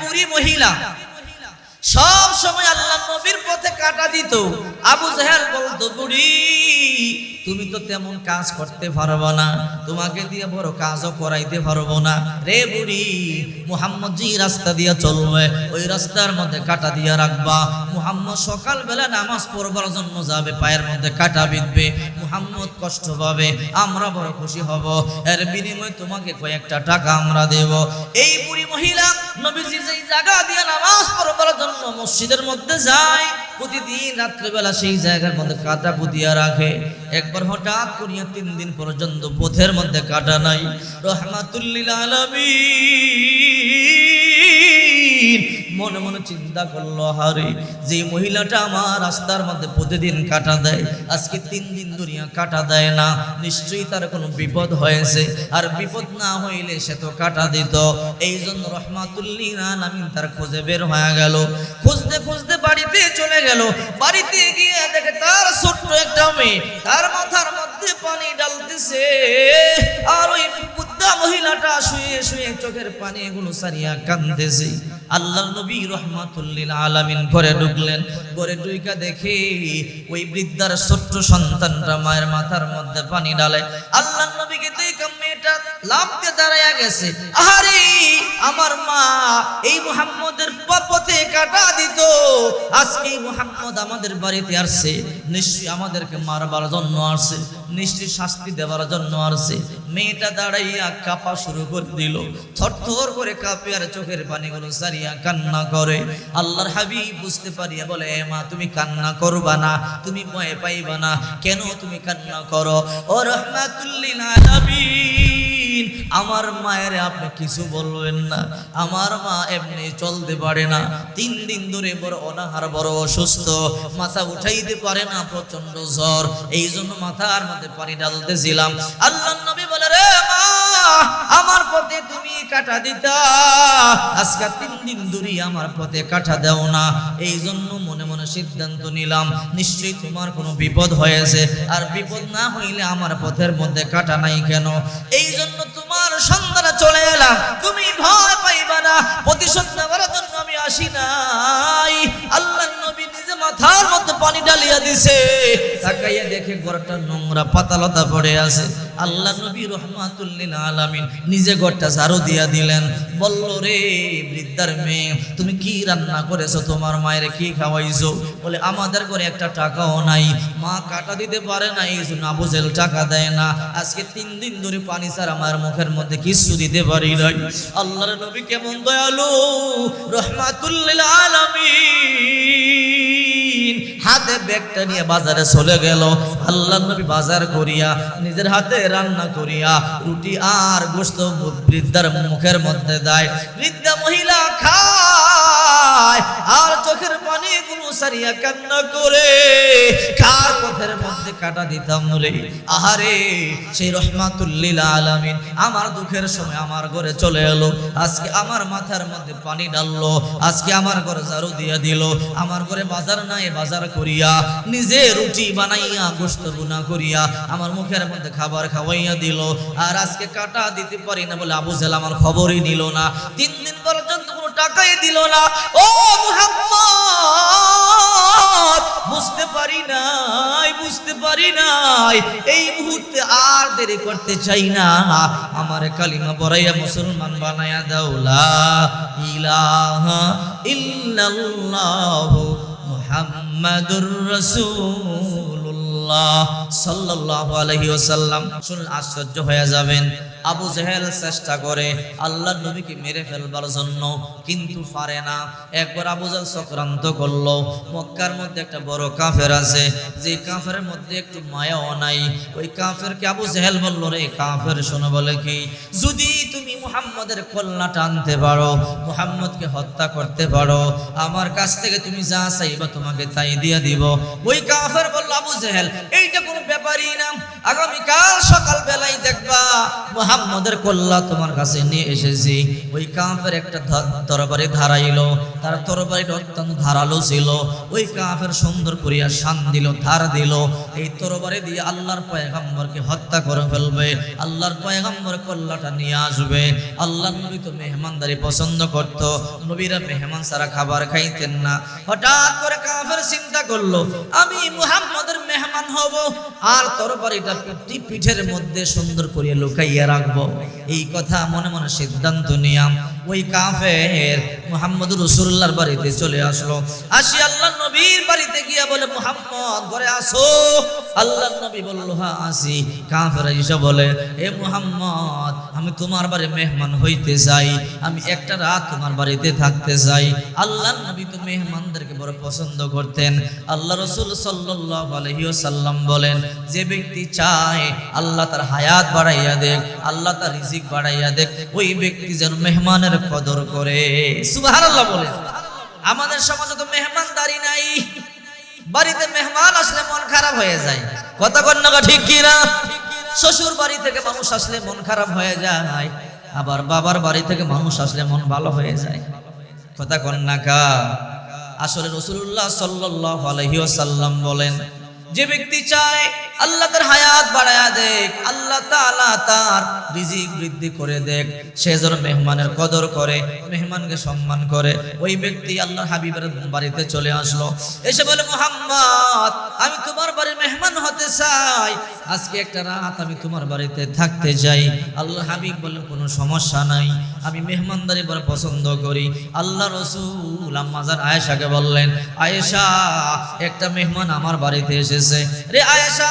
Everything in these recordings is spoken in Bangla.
বুড়ি মহিলা। সব সময় আল্লাহ নবীর পথে কাটা দিত। আবু জাহেল বলতো, বুড়ি, তুমি তো তেমন কাজ করতে পারব না। তোমাকে দিয়ে বড় কাজও করাইতে পারব না। রে বুড়ি, মুহাম্মদ যে রাস্তা দিয়ে চলবে, ওই রাস্তার মধ্যে কাটা দিয়ে রাখবা। মুহাম্মদ সকালবেলা নামাজ পড়বার জন্য যাবে, পায়ের মধ্যে কাটা বিঁধবে। মুহাম্মদ কষ্ট পাবে, আমরা বড় খুশি হব। এর বিনিময়ে তোমাকে কয়েকটা টাকা আমরা দেব। এই বুড়ি মহিলা নবীজি যেই জায়গা দিয়ে নামাজ পড়বার জন্য মসজিদের মধ্যে যায়, প্রতিদিন রাত্রেবেলা সেই জায়গার মধ্যে কাটা পুতিয়া রাখে। একবার হঠাৎ করিয়া তিন দিন পর্যন্ত পথের মধ্যে কাটা নাই। রহমাতুল্লিল আলামিন। মনে মনে চিন্তা করল, হারে যে মহিলাটা আমার রাস্তার মধ্যে প্রতিদিন কাটা দেয়, আজকে তিন দিন দুনিয়া কাটা দেয় না, নিশ্চয়ই তার কোনো বিপদ হয়েছে। আর বিপদ না হইলে সে তো কাটা দিত। এই জন্য রহমাতুল্লিল আলামিন তার খোঁজে বের হয়ে গেল। খুঁজতে খুঁজতে বাড়িতে চলে গেল। বাড়িতে গিয়ে দেখে তার ছোট্ট একটা মেয়ে, তার মাথার মধ্যে পানি ডালতেছে আর ওই বুদ্ধা মহিলাটা শুয়ে শুয়ে চোখের পানি এগুলো সারিয়া কান্দতেছে আল্লাহ নবী রহমাতুল্লিল আলামিন ঘরে ঢুকলেন। ঘরে ঢুইকা দেখে ওই বৃদ্ধার ছোট্ট সন্তানটা মায়ের মাথার মধ্যে পানি ডালে আল্লাহ নবীকে দেখে মেয়েটা লাভ দিয়ে দাঁড়াইয়া গেছে। আরে আমার মা এই মুহাম্মদের পথে কাটা দিত। আজকে মুহাম্মদ আমাদের বাড়িতে আসছে। নিশ্চয়ই আমাদেরকে মারবার জন্য আসছে, নিশ্চয়ই শাস্তি দেওয়ার জন্য আসছে। মেয়েটা দাঁড়াইয়া কাঁপা শুরু করে দিল। থরথর করে কাঁপে আর চোখের পানিগুলো সারিয়া কান্না করে। আল্লাহর হাবি বুঝতে পারিয়া বলে, "এ মা, তুমি কান্না করবা না, তুমি ভয় পাইবা না। কেন তুমি কান্না করো? ও রহমাতুল্লিল আলামিন। আমার মায়ের আপনি কিছু বলবেন না। আমার মা এমনি চলতে পারে না। তিন দিন ধরে বড় অনাহার, বড় অসুস্থ। মাথা উঠাইতে পারে না প্রচণ্ড জ্বর। এই জন্য মাথা আর মধ্যে পানি ঢালতেছিলাম। আল্লাহ নবী বলে, রে কাটা দিতা। আজকে তিন দিন দূরে আমার পথে কাটা দাও না। এই জন্য মনে মনে সিদ্ধান্ত নিলাম, নিশ্চয়ই তোমার কোনো বিপদ হয়েছে। আর বিপদ না হইলে আমার পথের মধ্যে কাটা নাই কেন? এই জন্য তোমার সন্ধানে চলে এলাম। তুমি ভয় পাইবা না। প্রতিশোধ নেওয়ার জন্য আমি আসি নাই। মধ্যে দিছে। তাকাইয়া দেখে ঘরটা নোংরা, পাতালতা পড়ে আছে। আল্লাহ নবী রহমাতুল্লিল আলামিন নিজে ঘরটা ঝাড়ু দিয়া দিলেন। বলল, রে বৃদ্ধার মেয়ে, তুমি কি রান্না করেছ? তোমার মায়ের কি খাওয়াইছো? বলে, আমাদের ঘরে একটা টাকাও নাই। মা কাটা দিতে পারে না, এই জন্য আবুজেল টাকা দেয় না। আজকে তিন দিন ধরে পানি ছাড়া আমার মুখের মধ্যে কিছু দিতে পারি নাই। আল্লাহর নবী কেমন দয়ালু রহমাতুল্লিল আলামিন। হাতে ব্যাগটা নিয়ে বাজারে চলে গেল। আল্লাহ নবী বাজার করিয়া, নিজের হাতে রান্না করিয়া, রুটি আর গোস্ত বৃদ্ধার মুখের মধ্যে দেয়। বৃদ্ধা মহিলা খায়। সারিয়া কান্না করে কার পথের মধ্যে কাটা দিতাম রে। আহারে, সেই রহমাতুল্লিল আলামিন আমার দুঃখের সময় আমার ঘরে চলে এলো। আজকে আমার মাথার মধ্যে পানি ডাললো আজকে আমার ঘরে ঝাড়ু দিয়া দিল। আমার ঘরে বাজার নাই, বাজার করিয়া নিজে রুটি বানাইয়া গোস্ত বুনা করিয়া আমার মুখের মধ্যে খাবার খাওয়াইয়া দিল। আর আজকে কাটা দিতে পারি না বলে আবু জেল আমার খবরই নিল না। তিন দিন পর্যন্ত টাকাই দিল না। ও মুহাম্মদ, বুঝতে পারি নাই, বুঝতে পারি নাই। এই মুহূর্তে আর দেরি করতে চাই না। আমার কালিমা বড়াইয়া মুসলমান বানায়া দাওলা ইলাহা ইল্লাল্লাহু মুহাম্মাদুর রাসূলুল্লাহ। সাল্লাল্লাহু আলাইহি ওয়াসাল্লাম। শুনুন, আশ্চর্য হয়ে যাবেন। আবু জেহেল চেষ্টা করে আল্লাহ নবীকে মেরে ফেলবার জন্য, কিন্তু পারে না। একবার আবু জেহেল চক্রান্ত করল। মক্কার মধ্যে একটা বড় কাফের আছে, যে কাফের মধ্যে একটু মায়াও নাই। ওই কাফেরকে আবু জেহেল বলল, রে কাফের, শোনো বলে কি? যদি তুমি মুহাম্মদের কল্লা টানতে পারো, মুহাম্মদকে হত্যা করতে পারো, আমার কাছ থেকে তুমি যা চাইবা তোমাকে তাই দিয়ে দিব। ওই কাফের বলল, আবু জেহেল, এইটা কোনো ব্যাপারই না। আগামীকাল সকাল বেলায় দেখবা মুহাম্মদের কল্লা তোমার কাছে নিয়ে এসেছি। ওই কাফের একটা তরবারি ধারাইলো, তার তরবারিটা অত্যন্ত ধারালো ছিল। ওই কাফের সুন্দর করিয়া শান দিল, ধার দিল। এই তরবারি দিয়ে আল্লাহর পয়গাম্বরকে হত্যা করে ফেলবে। আল্লাহর পয়গাম্বর কল্লাটা নিয়ে আসবে। আল্লাহ নবী তো মেহমানদারি পছন্দ করত। নবীরা মেহমান সারা খাবার খাইতেন না। হঠাৎ করে কাফের চিন্তা করল, আমি মুহাম্মদের মেহমান হব আর তরবারিটা পিঠি- পিঠের মধ্যে সুন্দর করে লুকাইয়া রাখব। এই কথা মনে মনে সিদ্ধান্ত নিয়াম। ওই কাফের মুহাম্মদ রসুল্লাহর বাড়িতে চলে আসলো। আসি আল্লাহ নবীর বাড়িতে গিয়া বলে, মুহাম্মদ, ঘরে আসো। আল্লাহ নবী বলল হ্যাঁ আসি। কাফের এসে বলে, এ মুহাম্মদ আমি তোমার বাড়ি মেহমান হইতে চাই আমি একটা রাত তোমার বাড়িতে থাকতে চাই আল্লাহ নবী তো মেহমানদেরকে বড় পছন্দ করতেন। আল্লাহ রসুল সাল্লাহ বলেন, যে ব্যক্তি চায়, আল্লাহ তার হায়াত বাড়াইয়া দেখ, আল্লাহ তার রিজিক বাড়াইয়া দেখ, ওই ব্যক্তি যেন মেহমানের কদর করে। সুবহানাল্লাহ বলেন। আমাদের সমাজে তো মেহমানদারি নাই। বাড়িতে মেহমান আসলে মন খারাপ হয়ে যায়। কথা কন্যা ঠিক কিনা? শ্বশুর বাড়ি থেকে মানুষ আসলে মন খারাপ হয়ে যায়, আবার বাবার বাড়ি থেকে মানুষ আসলে মন ভালো হয়ে যায়। কথা কন্যা কা? আসলে রসুল্লাহ সাল্লাহ আলহিউসাল্লাম বলেন, যে ব্যক্তি চায় আল্লাহ তার হায়াত বাড়ায়া দেখ, আল্লাহ তাআলা তার রিজিক বৃদ্ধি করে দেখ। সে যেন মেহমানের কদর করে, মেহমানকে সম্মান করে। ওই ব্যক্তি আল্লাহ হাবিবের বাড়িতে চলে আসলো। এসে বলে, মোহাম্মদ, আমি তোমার বাড়ির মেহমান হতে চাই। আজকে একটা রাত আমি তোমার বাড়িতে থাকতে চাই। আল্লাহ হাবিব বললেন, কোনো সমস্যা নাই। আমি মেহমানদারি বড় পছন্দ করি। আল্লাহ রসুল আম্মাজান আয়েশাকে বললেন, আয়েশা, একটা মেহমান আমার বাড়িতে এসেছে। রে আয়েশা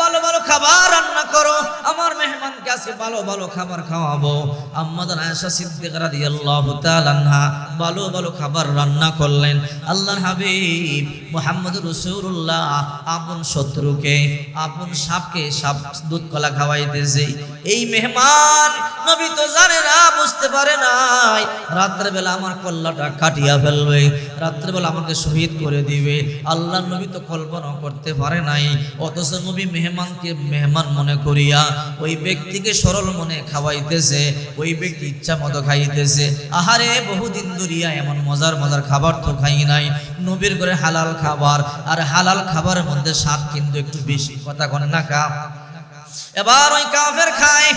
ভালো ভালো খাবার রান্না করো। আমার মেহমানকে আজকে ভালো ভালো খাবার খাওয়াবো। আম্মাজান আয়েশা সিদ্দিকা রাদিয়াল্লাহু তাআলা ভালো ভালো খাবার রান্না করলেন। আল্লাহর হাবিব মুহাম্মদ রাসূলুল্লাহ আপন শত্রুকে, আপন সাপকে সাপ দুধ কলা খাওয়াইতেছে। এই মেহমান নবী তো জানে না, বুঝতে পারে নাই। রাত্রে বেলা আমার কল্লাটা কাটিয়া ফেলবে রাত্রে বেলা আমাকে শহীদ করে দিবে। আল্লাহ নবী তো কল্পনা করতে পারে নাই। অথচ নবী মেহমানকে মেহমান মনে করিয়া ওই ব্যক্তিকে সরল মনে খাওয়াইতেছে, ওই ব্যক্তি ইচ্ছা মতো খাইতেছে। আহারে, বহুদিন ধরিয়া এমন মজার মজার খাবার তো খাই নাই। নবীর করে হালাল খাবার, আর হালাল খাবারের মধ্যে স্বাদ কিন্তু একটু বেশি। কথা কনে না কা এবার ওই কাফের খায়,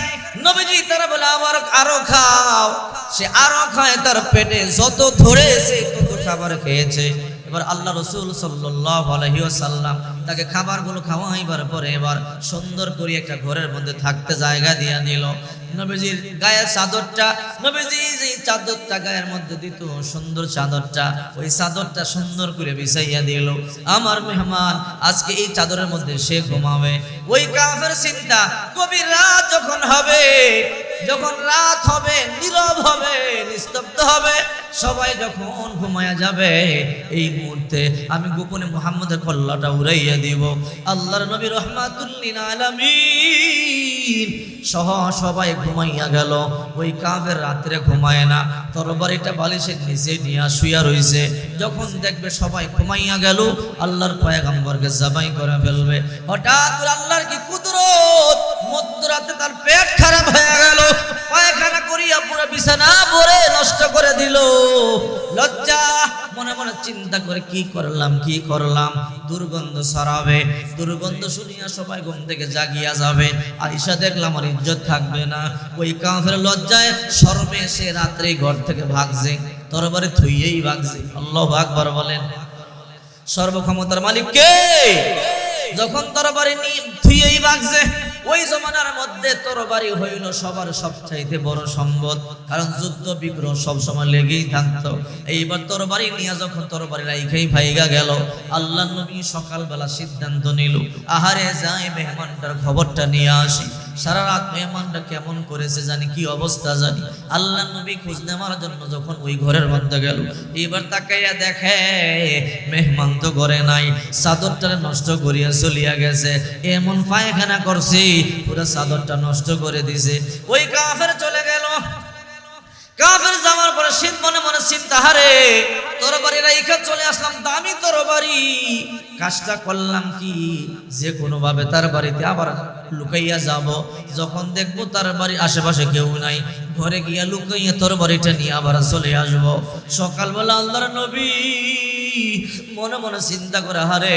নবীজি তারা বলে, আবার আরও খাও। সে আরও খায়, তার পেটে যত ধরেছে, তত খাবার খেয়েছে। এবার আল্লাহ রসুল সাল্লাল্লাহু আলাইহি ওয়াসাল্লাম তাকে খাবারগুলো খাওয়াইবার পরে এবার সুন্দর করে একটা ঘরের মধ্যে থাকতে জায়গা দিয়া নিল। নবীজির গায়ের চাদরটা, নবীজি যে চাদরটা গায়ের মধ্যে দিত, সুন্দর চাদরটা, ওই চাদরটা সুন্দর করে বিছাইয়া দিল। আমার মেহমান, আজকে এই চাদরের মধ্যে সে ঘুমাবে। ওই কাফের চিন্তা কবির রাত যখন হবে, যখন রাত হবে, নীরব হবে, নিস্তব্ধ হবে। সবাই যখন ঘুমায়া যাবে, এই মুহূর্তে আমি গোপনে মুহাম্মদের কল্লাটা উড়াইয়া দিব। আল্লাহর নবী রহমাতুল্লিন আলামিন সহ সবাই ঘুমাইয়া গেল। ওই কাফের রাত্রে ঘুমায় না। তরবারিটা বালিশের নিচে নিয়ে শুয়া রইছে। যখন দেখবে সবাই ঘুমাইয়া গেল, আল্লাহর পয়গাম্বরকে জবাই করে ফেলবে। হঠাৎ আল্লাহর কি কুদরত? মধ্যরাতে তার পেট খারাপ হয়ে গেল। পায়খানা করিয়া পুরো বিছানা ভরে নষ্ট করে দিল। লজ্জা, মনে মনে চিন্তা করে কি করলাম কি করলাম? দুর্গন্ধ ছড়াবে, দুর্গন্ধ শুনিয়া সবাই ঘুম থেকে জাগিয়া যাবে। আইসা দেখলাম আর ইজ্জত থাকবে না। ওই কাফের লজ্জায় শরমে সে রাত্রে ঘর থেকে ভাগছে, তরবারে থুইয়েই ভাগছে। আল্লাহ আকবার বলেন। সর্বক্ষমতার মালিক কে? যখন তরবারি নিয়ে থুইয়েই ভাগছে ওই জমানার মধ্যে তরবারি হইল সবার সবচাইতে বড় সম্পদ। কারণ যুদ্ধ, বিগ্রহ সবসময় লেগেই থাকত। এইবার তরবারি নিয়ে যখন তরবারি রাইখেই ভাইগা গেল আল্লাহ নবী সকালবেলা সিদ্ধান্ত নিল, আহারে যাই মেহমানটার খবরটা নিয়ে আসি। সারা রাত মেহমানটা কেমন করেছে জানি, কি অবস্থা জানি। আল্লাহ নবী খোঁজ নেওয়ার জন্য যখন ওই ঘরের মধ্যে গেল, এবার তাকাইয়া দেখে, মেহমান তো ঘরে নাই চাদরটা নষ্ট করিয়া চলিয়া গেছে। এমন পায়খানা করছি, পুরো চাদরটা নষ্ট করে দিছে। ওই কাফের চলে কাফের যাওয়ার পরে শীত মনে মনে চিন্তা, হারে, তোর তরবারি রাইখা চলে আসলাম, দামি তোর বাড়ি। কাজটা করলাম কি? যে কোনো ভাবে তার বাড়িতে আবার লুকাইয়া যাব, যখন দেখব তার বাড়ি আশেপাশে কেউ নাই, ঘরে গিয়া লুকাইয়া তোর বাড়িটা নিয়ে আবার চলে আসব। সকালবেলা আল্লাহর নবী মনে মনে চিন্তা করে হারে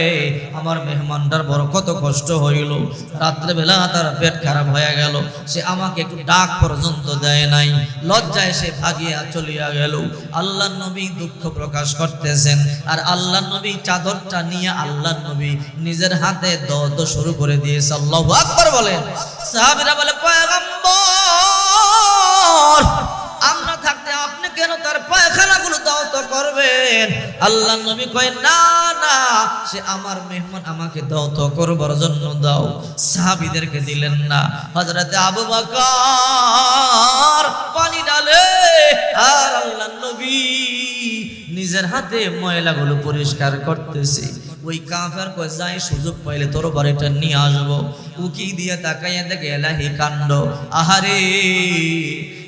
আমার মেহমানটার বড় কত কষ্ট হইল। রাত্রেবেলা তার পেট খারাপ হয়ে গেল। সে আমাকে একটু ডাক পর্যন্ত দেয় নাই। লজ্জায় সে ভাগিয়া চলিয়া গেল। আল্লাহ নবী দুঃখ প্রকাশ করতেছেন। আর আল্লাহ নবী চাদরটা নিয়ে আল্লাহ নবী নিজের হাতে দদ শুরু করে আল্লাহ আকবর সাহাবিরা বলে আমরা থাকতে আপনি কেন তার পায়খানাগুলো দাও তো করবেন আল্লাহ নবী কয়, না না, সে আমার মেহমান আমাকে দাও, তো করবার জন্য দাও। সাহাবিদেরকে দিলেন না। হযরতে আবু বকর পানি ডালে, আর আল্লাহ নবী নিজের হাতে ময়লাগুলো পরিষ্কার করতেছে। ওই কাফের কয়, যাই সুযোগ পাইলে তোর বাড়িটা নিয়ে আসব। উকি দিয়ে তাকাইয়া দেখে এলাহি কাণ্ড। আহারে,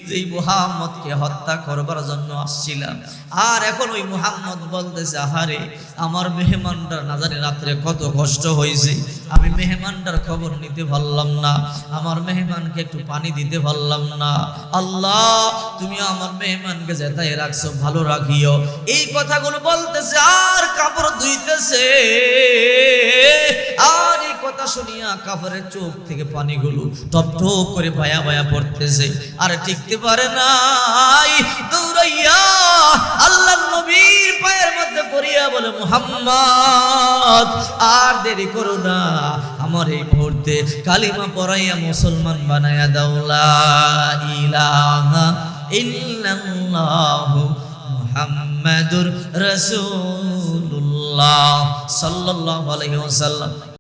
যেই মুহাম্মদকে হত্যা করবার জন্য আসছিলাম। আর এখন ওই মুহাম্মদ বলতেছে, আহারে, আমার মেহমানটা না জানি রাত্রে কত কষ্ট হয়েছে আমি মেহমানটার খবর নিতে পারলাম না। আমার মেহমানকে একটু পানি দিতে পারলাম না। আল্লাহ, তুমি আমার মেহমানকে যেতাই রাখছো ভালো রাখিও। এই কথাগুলো বলতেছে, আর কাপড় ধুইতেছে। আর এই কথা শুনিয়া কাপড়ের চোখ থেকে পানিগুলো টপ টপ করে ভায়া ভায়া পড়তেছে। আর টিকতে পারে নাই। দৌড়াইয়া বলে, মুহাম্মদ, আর দেরি করো না। আমার এই মুহূর্তে কালিমা পড়াইয়া মুসলমান বানায়া দাওলা ইলাহা ইল্লাল্লাহু মুহাম্মাদুর রাসূলুল্লাহ সাল্লাল্লাহু আলাইহি ওয়াসাল্লাম।